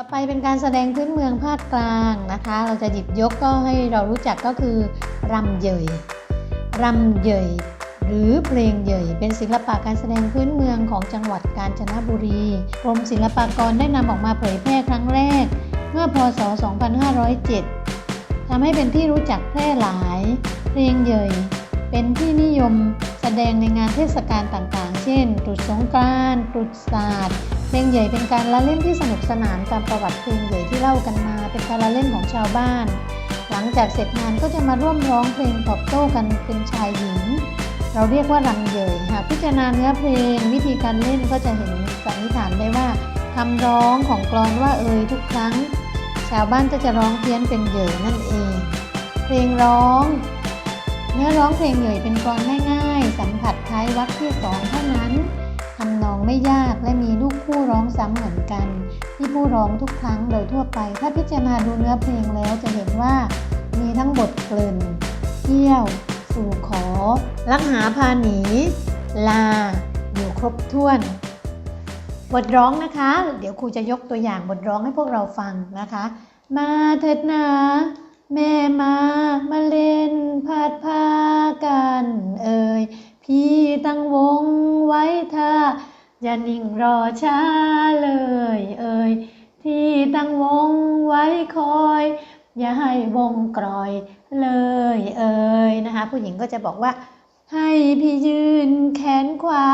ต่อไปเป็นการแสดงพื้นเมืองภาคกลางนะคะ เราจะหยิบยกก็ให้เรารู้จักก็คือรำเยยรำเยยหรือเพลงเยยเป็นศิลปะการแสดงพื้นเมืองของจังหวัดกาญจนบุรีกรมศิลปากรได้นำออกมาเผยแพร่ครั้งแรก เมื่อพศ 2507ทำให้เป็นที่รู้จักแพร่หลาย เพลงเยยเป็นที่นิยม ดงในงานเทศกาลต่างๆ เช่นตรุษสงกรานต์ตรุษศาสตร์เพลงใหญ่เป็นการละเล่นที่สนุกสนานตามประวัติเพลงใหญ่ที่เล่ากันมา เป็นการละเล่นของชาวบ้าน หลังจากเสร็จงานก็จะมาร่วมร้องเพลงตอบโต้กันเป็นชายหญิง เราเรียกว่ารำเยยหากพิจารณาเนื้อเพลง วิธีการเล่นก็จะเห็นสันนิษฐานได้ว่าคำร้องของกลอนว่าเอ่ยทุกครั้ง ชาวบ้านก็จะร้องเพี้ยนเป็นเหยยนั่นเอง เพลงร้อง เนื้อร้องเพลงเหยยเป็นกลอนง่าย สัมผัสท้ายวรรคที่สองเท่านั้นทำนองไม่ยากและมีลูกคู่ร้องซ้ำเหมือนกัน ที่ผู้ร้องทุกครั้งโดยทั่วไป ถ้าพิจารณาดูเนื้อเพลงแล้วจะเห็นว่า มีทั้งบทเกลิ่นเที่ยว สู่ขอ ลักหาพาหนี ลา อยู่ครบถ้วน บทร้องนะคะ เดี๋ยวครูจะยกตัวอย่างบทร้องให้พวกเราฟังนะคะ มาเถิดนา แม่มามา พี่ตั้งวงไว้ท่าอย่านิ่งรอช้าเลยเอ่ยที่ตั้งวงไว้คอย อย่าให้วงกรอยเลยเอ่ยนะคะผู้หญิงก็จะบอกว่า ให้พี่ยืนแขนขวา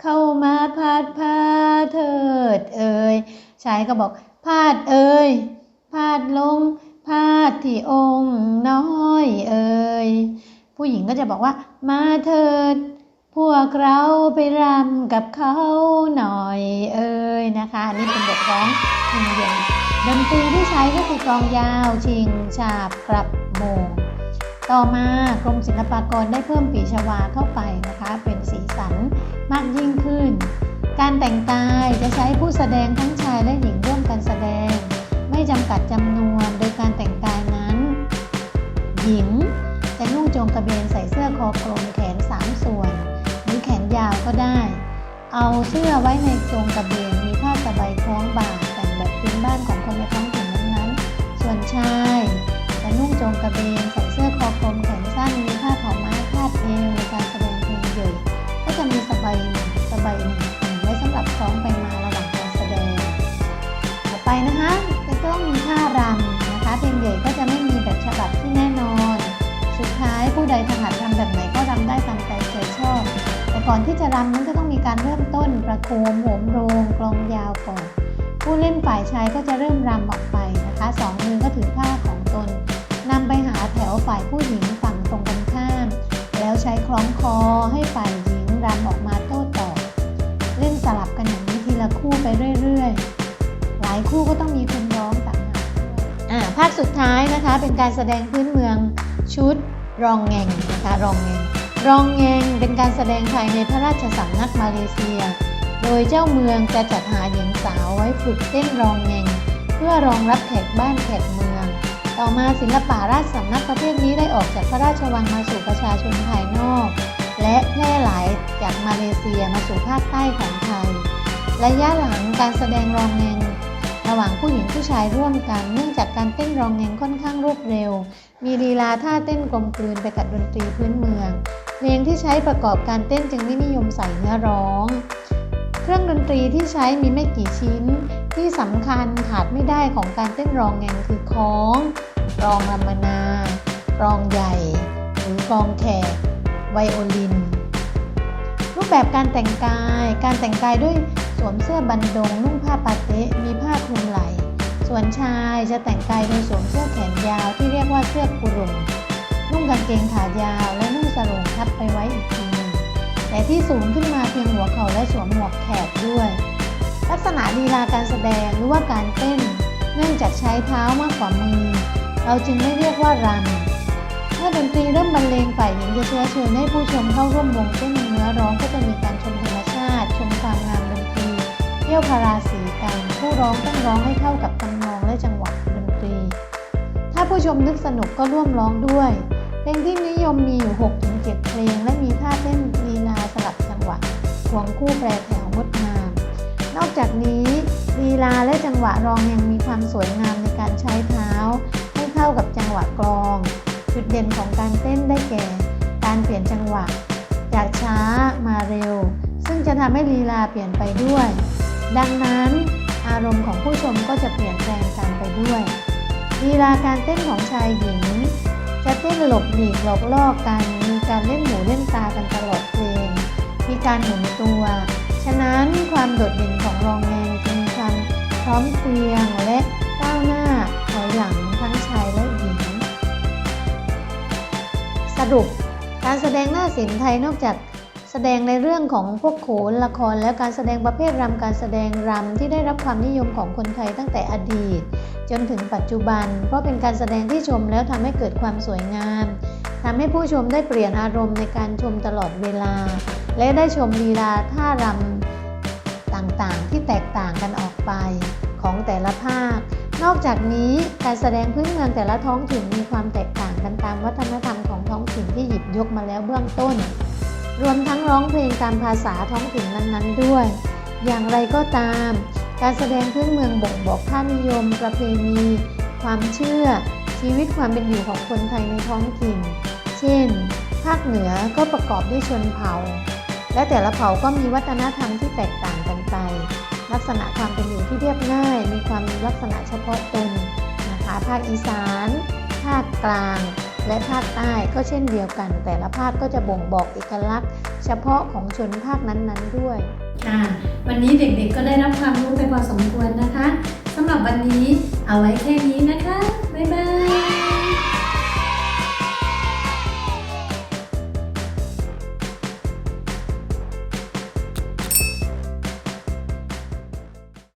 เข้ามาพาดพาเถิดเอ่ยชายก็บอกพาดเอ่ยพาดลงพาดที่องค์น้อยเอ่ยผู้หญิงก็จะบอกว่ามาเถิด พวกเราไปรำกับเขาหน่อยเอ่ยนะคะอันนี้เป็นบทร้องเพลงเย็นดนตรีที่ใช้ก็คือกลองยาวชิง ฉาบกลับโมง ต่อมากรมศิลปากรได้เพิ่มปีชวาเข้าไปนะคะ เป็นสีสันมากยิ่งขึ้น การแต่งกายจะใช้ผู้แสดงทั้งชายและหญิงร่วมกันแสดง ไม่จำกัดจำนวนโดยการแต่งกายนั้น หญิงจะนุ่งโจงกระเบนใส่เสื้อคอกลมแขน ก็ได้ เอาเสื้อไว้ในโจงกระเบนมีผ้าสบายคล้องบ่าแต่งแบบพื้นบ้านของคนในท้องถิ่นนั้นๆ ส่วนชายจะนุ่งโจงกระเบนใส่เสื้อคอกลมแขนสั้นมีผ้าขาวม้าคาดเอวในการแสดงเพลงเหยยก็จะมีสบายสบายหนึ่งไว้สำหรับคล้องไปมาระหว่างการแสดง ต่อไปนะคะจะต้องมีท่ารำนะคะเพลงเหยยก็จะไม่มีแบบฉบับที่แน่นอน สุดท้ายผู้ใดถนัดรำแบบไหนก็รำได้ตาม ก่อนที่จะรำนั้นก็ต้องมีการเริ่มต้นประโคมโหมโรงกลองยาวก่อน ผู้เล่นฝ่ายชายก็จะเริ่มรำออกไปนะคะสองมือก็ถือผ้าของตนนำไปหาแถวฝ่ายผู้หญิงฝั่งตรงกันข้าม แล้วใช้คล้องคอให้ฝ่ายหญิงรำออกมาโต้ตอบเล่นสลับกันอย่างนี้ทีละคู่ไปเรื่อยๆ หลายคู่ก็ต้องมีคนร้องต่างหากอ่าภาคสุดท้ายนะคะเป็นการแสดงพื้นเมืองชุดรองแงงนะคะรองแงง รองแงงเป็นการแสดงภายในพระราชสำนักมาเลเซีย โดยเจ้าเมืองจะจัดหาหญิงสาวไว้ฝึกเต้นรองแงงเพื่อรองรับแขกบ้านแขกเมือง ต่อมาศิลปะราชสำนักประเภทนี้ได้ออกจากพระราชวังมาสู่ประชาชนภายนอก และแพร่หลายจากมาเลเซียมาสู่ภาคใต้ของไทย ระยะหลังการแสดงรองแงงระหว่างผู้หญิงผู้ชายร่วมกัน เนื่องจากการเต้นรองแงงค่อนข้างรวดเร็ว มีลีลาท่าเต้นกลมกลืนไปกับดนตรีพื้นเมือง เพลงที่ใช้ประกอบการเต้นจึงไม่นิยมใส่เนื้อร้อง เครื่องดนตรีที่ใช้มีไม่กี่ชิ้น ที่สำคัญขาดไม่ได้ของการเต้นรองแงงคือค้อง รองลำมนารองใหญ่ หรือกลองแขก ไวโอลิน รูปแบบการแต่งกาย การแต่งกายด้วยสวมเสื้อบันดงนุ่งผ้าปาเตะมีผ้าคลุมไหล่ส่วนชายจะแต่งกายโดยสวมเสื้อแขนยาวที่เรียกว่าเสื้อกุรุม นุ่งกางเกงขายาวและนุ่งสรงทับไปไว้อีกทีหนึ่งแต่ที่สูงขึ้นมาเพียงหัวเข่าและสวมหมวกแขกด้วย ลักษณะลีลาการแสดงหรือว่าการเต้น เนื่องจากใช้เท้ามากกว่ามือ เราจึงไม่เรียกว่ารำเมื่อดนตรีเริ่มบรรเลงฝ่ายหญิงจะเชื้อเชิญให้ผู้ชมเข้าร่วมวงเต้นเนื้อร้องก็จะมีการชมธรรมชาติ ชมความงามดนตรีเที่ยวพาราสีกันผู้ร้องต้องร้องให้เข้ากับทำนองและจังหวะ ผู้ชมนึกสนุกก็ร่วมร้องด้วย เพลงที่นิยมมีอยู่ 6-7 เพลง และมีท่าเต้นลีลาสลับจังหวะควงคู่แปรแถวงดงามมนอกจากนี้ลีลาและจังหวะรองยังมีความสวยงามในการใช้เท้า ให้เข้ากับจังหวะกลอง จุดเด่นของการเต้นได้แก่ การเปลี่ยนจังหวะ จากช้ามาเร็ว ซึ่งจะทำให้ลีลาเปลี่ยนไปด้วย ดังนั้นอารมณ์ของผู้ชมก็จะเปลี่ยนแปลงตามไปด้วย ลีลาการเต้นของชายหญิง จะเต้นหลบหลีกหลอกล่อกัน มีการเล่นหูเล่นตากันตลอดเพลง มีการหมุนตัว ฉะนั้นความโดดเด่นของรองแมงจึงมีความพร้อมเพรียงและก้าวหน้าถอยหลังทั้งชายและหญิง สรุปการแสดงหน้าศิลป์ไทยนอกจาก ดงในเรื่องของพวกโขนละครและการแสดงประเภทรำการแสดงรำที่ได้รับความนิยมของคนไทยตั้งแต่อดีต จนถึงปัจจุบัน เพราะเป็นการแสดงที่ชมแล้วทำให้เกิดความสวยงามทำให้ผู้ชมได้เปลี่ยนอารมณ์ในการชมตลอดเวลา และได้ชมลีลาท่ารำต่างๆ ที่แตกต่างกันออกไปของแต่ละภาค นอกจากนี้การแสดงพื้นเมืองแต่ละท้องถิ่นมีความแตกต่างกันตามวัฒนธรรมของท้องถิ่นที่หยิบยกมาแล้วเบื้องต้น รวมทั้งร้องเพลงตามภาษาท้องถิ่นนั้นๆด้วย อย่างไรก็ตาม การแสดงพื้นเมืองบ่งบอกค่านิยม ประเพณี ความเชื่อ ชีวิตความเป็นอยู่ของคนไทยในท้องถิ่น เช่น ภาคเหนือก็ประกอบด้วยชนเผ่า และแต่ละเผ่าก็มีวัฒนธรรมที่แตกต่างกันไป ลักษณะความเป็นอยู่ที่เรียบง่าย มีความมีลักษณะเฉพาะตนนะคะภาคอีสาน ภาคกลาง และภาคใต้ก็เช่นเดียวกัน แต่ละภาคก็จะบ่งบอกเอกลักษณ์ เฉพาะของชนภาคนั้นๆด้วย ค่ะ วันนี้เด็กๆก็ได้รับความรู้ไปพอสมควรนะคะสำหรับวันนี้เอาไว้แค่นี้นะคะ